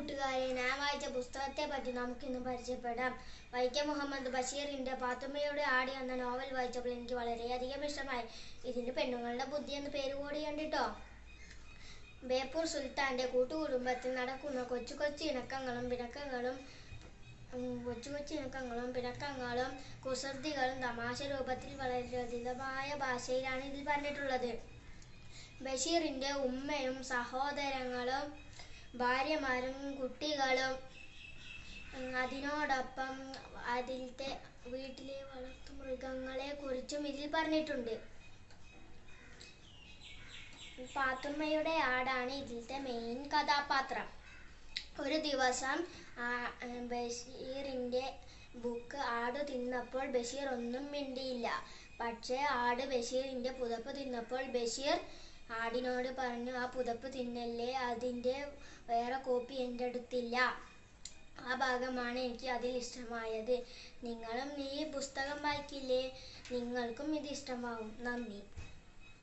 കൂട്ടുകാരെ ഞാൻ വായിച്ച പുസ്തകത്തെ പറ്റി നമുക്കിന്ന് പരിചയപ്പെടാം. വൈക്കം മുഹമ്മദ് ബഷീറിന്റെ പാത്തുമ്മയുടെ ആടി എന്ന നോവൽ വായിച്ചപ്പോൾ എനിക്ക് വളരെയധികം ഇഷ്ടമായി. ഇതിന് പെണ്ണുങ്ങളുടെ ബുദ്ധി എന്ന് പേര് കൂടി കണ്ടിട്ടോ ബേപ്പൂർ സുൽത്താന്റെ കൂട്ടുകുടുംബത്തിൽ നടക്കുന്ന കൊച്ചു കൊച്ചു ഇണക്കങ്ങളും പിണക്കങ്ങളും കൊച്ചു കൊച്ചു ഇണക്കങ്ങളും പിണക്കങ്ങളും കുസൃതികളും തമാശ രൂപത്തിൽ വളരെ ലളിതമായ ഭാഷയിലാണ് ഇതിൽ പറഞ്ഞിട്ടുള്ളത്. ബഷീറിന്റെ ഉമ്മയും സഹോദരങ്ങളും ഭാര്യമാരും കുട്ടികളും അതിനോടൊപ്പം അതിലത്തെ വീട്ടിലെ വളർത്തു മൃഗങ്ങളെ കുറിച്ചും ഇതിൽ പറഞ്ഞിട്ടുണ്ട്. പാത്തുമ്മയുടെ ആടാണ് ഇതിലത്തെ മെയിൻ കഥാപാത്രം. ഒരു ദിവസം ബഷീറിന്റെ ബുക്ക് ആട് തിന്നപ്പോൾ ബഷീർ ഒന്നും മിണ്ടിയില്ല. പക്ഷേ ആട് ബഷീറിന്റെ പുതപ്പ് തിന്നപ്പോൾ ബഷീർ ആടിനോട് പറഞ്ഞു ആ പുതപ്പ് തിന്നല്ലേ? അതിന്റെ വേറെ കോപ്പി എന്റെ അടുത്തില്ല. ആ ഭാഗമാണ് എനിക്ക് അതിൽ ഇഷ്ടമായത്. നിങ്ങളും ഈ പുസ്തകം വായിക്കില്ലേ? നിങ്ങൾക്കും ഇത് ഇഷ്ടമാവും. നന്ദി.